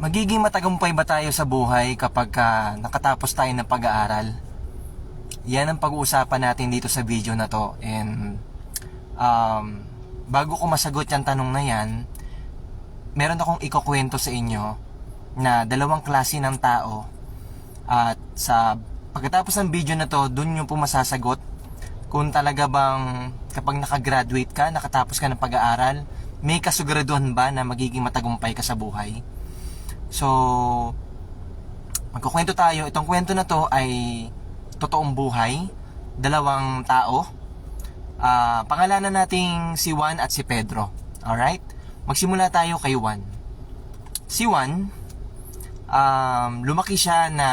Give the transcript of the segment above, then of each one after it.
Magiging matagumpay ba tayo sa buhay kapag ka nakatapos tayo ng pag-aaral? Yan ang pag-uusapan natin dito sa video na to. And um, bago ko masagot yung tanong na yan, meron akong ikukwento sa inyo na dalawang klase ng tao at sa pagkatapos ng video na to, dun yung po masasagot kung talaga bang kapag nakagraduate ka, nakatapos ka ng pag-aaral, may kasuguraduhan ba na magiging matagumpay ka sa buhay? So, magkukwento tayo. Itong kwento na to ay totoong buhay. Dalawang tao. Ah, pangalanan nating si Juan at si Pedro. Alright? Magsimula tayo kay Juan. Si Juan, um, lumaki siya na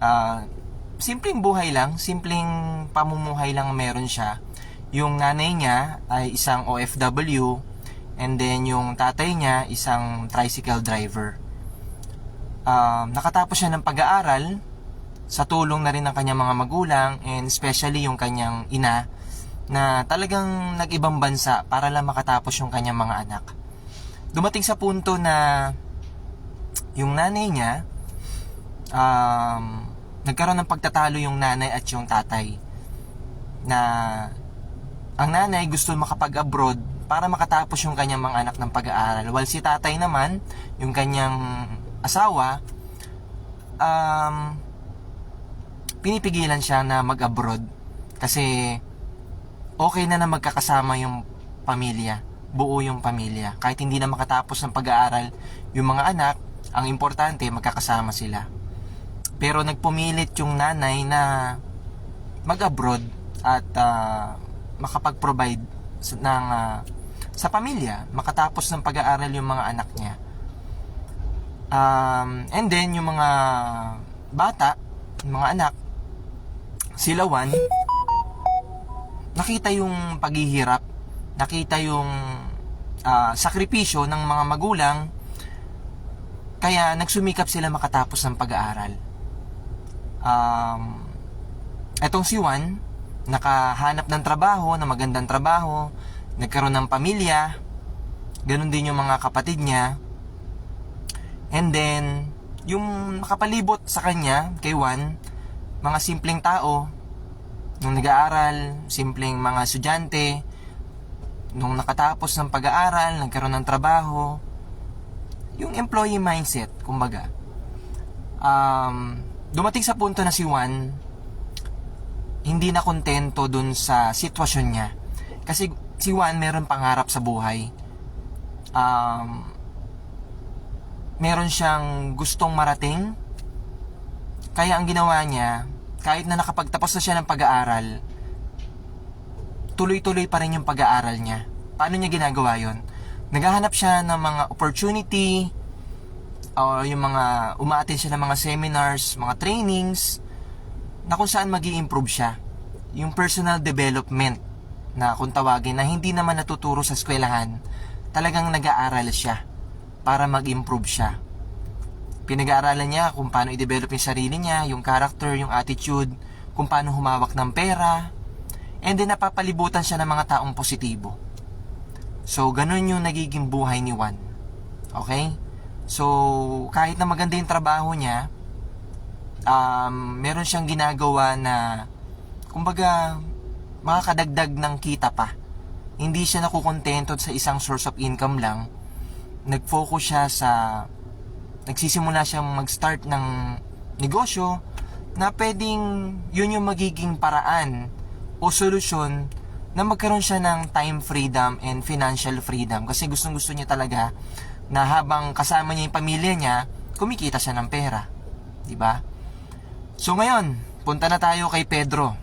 ah, simpleng buhay lang, simpleng pamumuhay lang meron siya. Yung nanay niya ay isang OFW and then yung tatay niya isang tricycle driver. Um, nakatapos siya ng pag-aaral sa tulong na rin ng kanyang mga magulang and especially yung kanyang ina na talagang nag-ibang bansa para lang makatapos yung kanyang mga anak. Dumating sa punto na yung nanay niya um, nagkaroon ng pagtatalo yung nanay at yung tatay na ang nanay gusto makapag-abroad para makatapos yung kanyang mga anak ng pag-aaral. While si tatay naman yung kanyang asawa um, pinipigilan siya na mag-abroad kasi okay na na magkakasama yung pamilya buo yung pamilya. Kahit hindi na makatapos ng pag-aaral yung mga anak ang importante magkakasama sila. Pero nagpumilit yung nanay na mag-abroad at ah, makapag-provide ng ah, sa pamilya, makatapos ng pag-aaral yung mga anak niya. Um, and then yung mga bata, yung mga anak, sila Juan, nakita yung paghihirap, nakita yung ah, sakripisyo ng mga magulang, kaya nagsumikap sila makatapos ng pag-aaral um, etong si Juan, nakahanap ng trabaho, na magandang trabaho, nagkaroon ng pamilya, ganun din yung mga kapatid niya. And then, yung nakapalibot sa kanya, kay Juan, mga simpleng tao, nung nag-aaral, simpleng mga estudyante, nung nakatapos ng pag-aaral, nagkaroon ng trabaho, yung employee mindset, kumbaga. Um, dumating sa punto na si Juan hindi na kontento dun sa sitwasyon niya. Kasi si Juan meron pangarap sa buhay. Um, meron siyang gustong marating. Kaya ang ginawa niya, kahit na nakapagtapos na siya ng pag-aaral, tuloy-tuloy pa rin yung pag-aaral niya. Paano niya ginagawa yon? Naghahanap siya ng mga opportunity, o yung mga umaattend siya ng mga seminars, mga trainings na kung saan magi improve siya. Yung personal development na kung tawagin na hindi naman natuturo sa eskwelahan, talagang nag-aaral siya para mag-improve siya. Pinag-aaralan niya kung paano i-develop yung sarili niya, yung character, yung attitude, kung paano humawak ng pera, and then napapalibutan siya ng mga taong positibo. So, ganun yung nagiging buhay ni Juan. Okay? So, kahit na maganda yung trabaho niya, um, meron siyang ginagawa na, kumbaga, makakadagdag ng kita pa. Hindi siya nakukontento sa isang source of income lang. Nag-focus siya sa, nagsisimula siyang mag-start ng negosyo na pwedeng yun yung magiging paraan o solusyon na magkaroon siya ng time freedom and financial freedom kasi gustong gusto niya talaga na habang kasama niya yung pamilya niya, kumikita siya ng pera. 'Di ba? So ngayon, punta na tayo kay Pedro.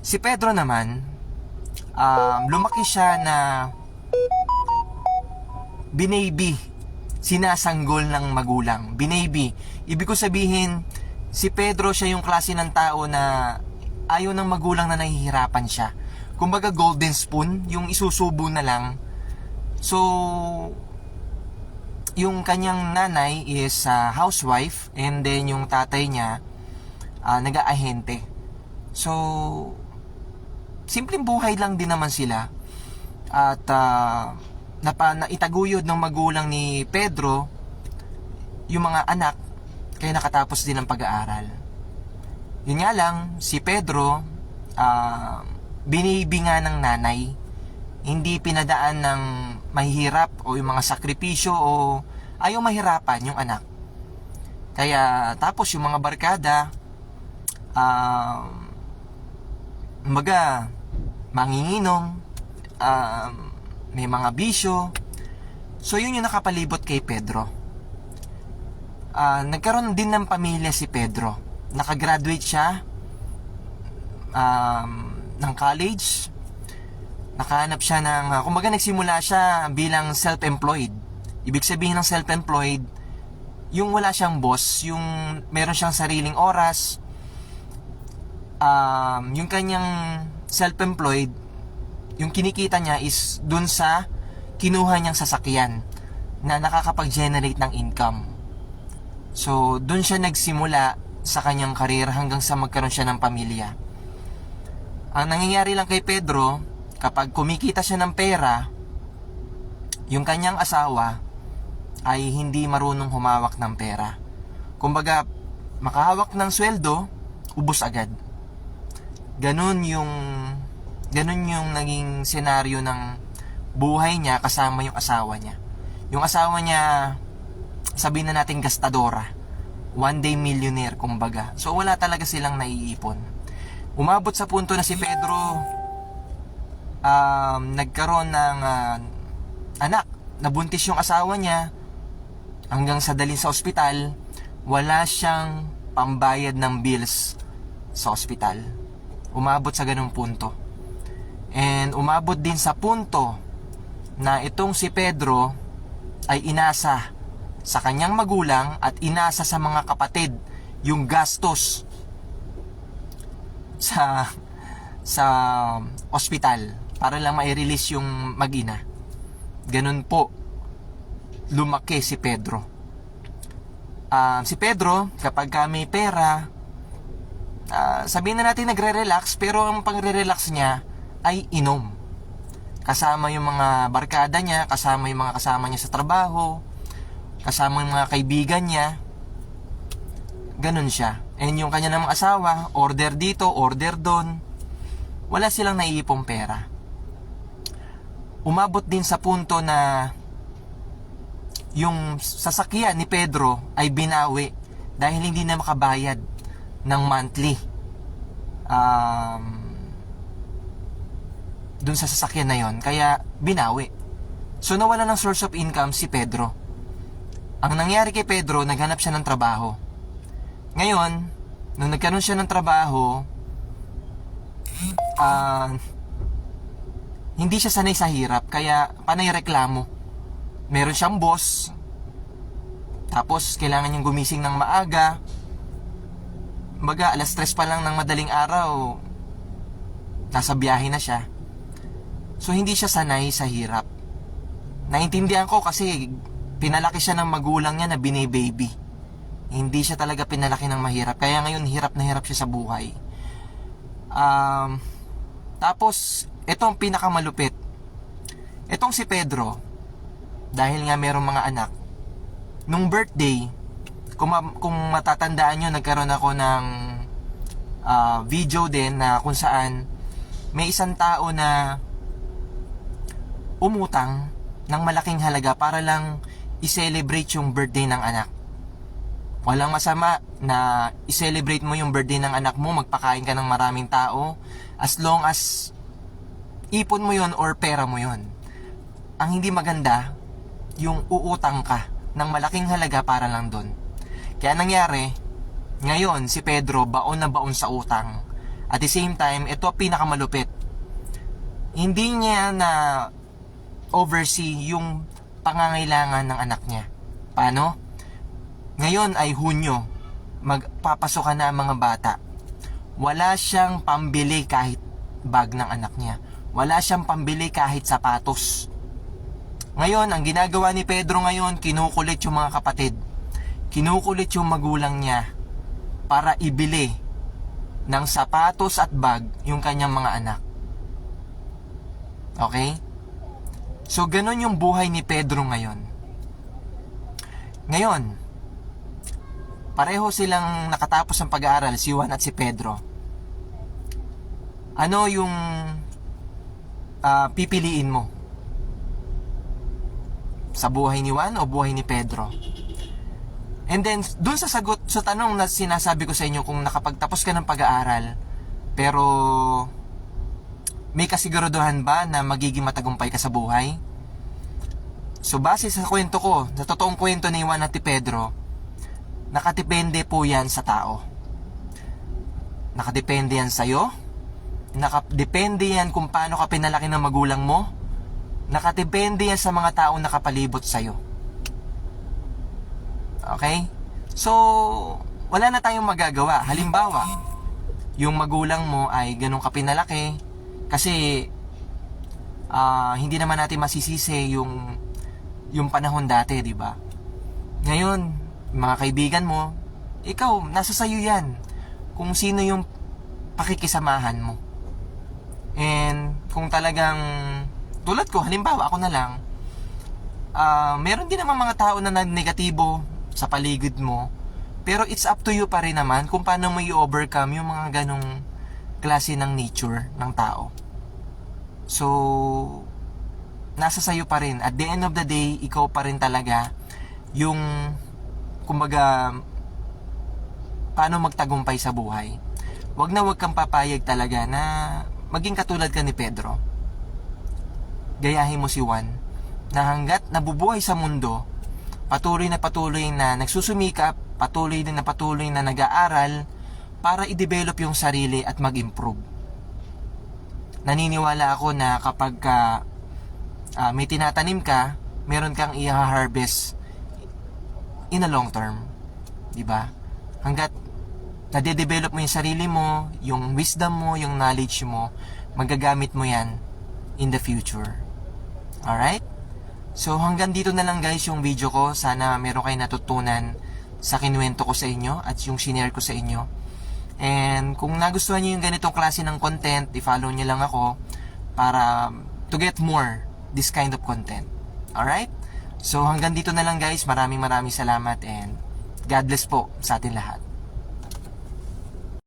Si Pedro naman, um, lumaki siya na binaby, sinasanggol ng magulang. Binaby. Ibig ko sabihin, si Pedro siya yung klase ng tao na ayaw ng magulang na nahihirapan siya. Kumbaga golden spoon, yung isusubo na lang. So, yung kanyang nanay is uh, housewife and then yung tatay niya uh, nag-aahente. So, simpleng buhay lang din naman sila. At uh, na, pa, na itaguyod ng magulang ni Pedro yung mga anak kaya nakatapos din ng pag-aaral. Yun nga lang, si Pedro ah, binibinga ng nanay hindi pinadaan ng mahihirap o yung mga sakripisyo o ayaw mahirapan yung anak. Kaya tapos yung mga barkada um, mga manginginom, um, may mga bisyo. So yun yung nakapalibot kay Pedro. Ah, nagkaroon din ng pamilya si Pedro. Nakagraduate siya um, ng college. Nakahanap siya ng, uh, kumbaga nagsimula siya bilang self-employed. Ibig sabihin ng self-employed, yung wala siyang boss, yung meron siyang sariling oras, um, yung kanyang self-employed, yung kinikita niya is dun sa kinuha niyang sasakyan na nakakapag-generate ng income. So, dun siya nagsimula sa kanyang karir hanggang sa magkaroon siya ng pamilya. Ang nangyayari lang kay Pedro, kapag kumikita siya ng pera, yung kanyang asawa ay hindi marunong humawak ng pera. Kumbaga, makahawak ng sweldo, ubos agad. Ganun yung ganun yung naging senaryo ng buhay niya kasama yung asawa niya. Yung asawa niya, sabihin na natin gastadora. One day millionaire, kumbaga. So, wala talaga silang naiipon. Umabot sa punto na si Pedro um, nagkaroon ng ah, anak. Nabuntis yung asawa niya hanggang sa dalhin sa ospital. Wala siyang pambayad ng bills sa ospital. Umabot sa ganung punto. And umabot din sa punto na itong si Pedro ay inasa sa kanyang magulang at inasa sa mga kapatid yung gastos sa sa ospital para lang mai-release yung mag-ina. Ganun po lumaki si Pedro. Ah, si Pedro, kapag ka may pera, ah, sabihin na natin nagre-relax, pero ang pangre-relax niya ay inom. Kasama yung mga barkada niya, kasama yung mga kasama niya sa trabaho, kasama yung mga kaibigan niya. Ganun siya. And yung kanya namang asawa, order dito, order doon. Wala silang naiipong pera. Umabot din sa punto na yung sasakyan ni Pedro ay binawi dahil hindi na makabayad ng monthly. Um, dun sa sasakyan na yon kaya binawi. So nawala ng source of income si Pedro. Ang nangyari kay Pedro, naghanap siya ng trabaho. Ngayon, nung nagkaroon siya ng trabaho, ah hindi siya sanay sa hirap, kaya panay reklamo. Meron siyang boss, tapos kailangan niyang gumising ng maaga. Baga, alas stress pa lang ng madaling araw, nasa biyahe na siya. So, hindi siya sanay sa hirap. Naintindihan ko kasi pinalaki siya ng magulang niya na binibaby. Hindi siya talaga pinalaki ng mahirap. Kaya ngayon, hirap na hirap siya sa buhay. Um, tapos, itong pinakamalupit. Itong si Pedro, dahil nga merong mga anak, nung birthday, kung, ma- kung matatandaan nyo, nagkaroon ako ng ah, video din na kung saan may isang tao na umutang ng malaking halaga para lang i-celebrate yung birthday ng anak. Walang masama na i-celebrate mo yung birthday ng anak mo, magpakain ka ng maraming tao, as long as ipon mo yon or pera mo yon. Ang hindi maganda, yung uutang ka ng malaking halaga para lang doon. Kaya nangyari, ngayon si Pedro baon na baon sa utang. At the same time, ito pinakamalupit. Hindi niya na oversee yung pangangailangan ng anak niya. Paano? Ngayon ay Hunyo, magpapasok na ang mga bata. Wala siyang pambili kahit bag ng anak niya. Wala siyang pambili kahit sapatos. Ngayon, ang ginagawa ni Pedro ngayon, kinukulit yung mga kapatid. Kinukulit yung magulang niya para ibili ng sapatos at bag yung kanyang mga anak. Okay? So, ganun yung buhay ni Pedro ngayon. Ngayon, pareho silang nakatapos ng pag-aaral, si Juan at si Pedro. Ano yung ah, pipiliin mo? Sa buhay ni Juan o buhay ni Pedro? And then, dun sa sagot, sa tanong na sinasabi ko sa inyo, kung nakapagtapos ka ng pag-aaral, pero may kasiguraduhan ba na magiging matagumpay ka sa buhay? So, base sa kwento ko, sa totoong kwento ni Juan at Pedro, nakadepende po yan sa tao. Nakadepende yan sa'yo. Nakadepende yan kung paano ka pinalaki ng magulang mo. Nakadepende yan sa mga taong nakapalibot sa'yo. Okay? So, wala na tayong magagawa. Halimbawa, yung magulang mo ay ganun ka pinalaki kasi ah, hindi naman natin masisisi yung yung panahon dati, di ba? Ngayon, mga kaibigan mo, ikaw, nasa sayo yan. Kung sino yung pakikisamahan mo. And kung talagang tulad ko, halimbawa ako na lang, ah meron din naman mga tao na negatibo sa paligid mo. Pero it's up to you pa rin naman kung paano mo i-overcome yung mga ganong klase ng nature ng tao. So, nasa sayo pa rin. At the end of the day, ikaw pa rin talaga yung, kumbaga, paano magtagumpay sa buhay. Huwag na huwag kang papayag talaga na maging katulad ka ni Pedro. Gayahin mo si Juan na hanggat nabubuhay sa mundo, patuloy na patuloy na nagsusumikap, patuloy din na patuloy na nag-aaral para i-develop yung sarili at mag-improve. Naniniwala ako na kapag ka, ah, may tinatanim ka, meron kang i-harvest in a long term. 'Di ba? Hanggat nade-develop mo yung sarili mo, yung wisdom mo, yung knowledge mo, magagamit mo yan in the future. Alright? So hanggang dito na lang guys yung video ko. Sana meron kayo natutunan sa kinuwento ko sa inyo at yung shinare ko sa inyo. And kung nagustuhan niyo yung ganitong klase ng content, i-follow niyo lang ako para to get more this kind of content. Alright? So hanggang dito na lang guys. Maraming maraming salamat and God bless po sa atin lahat.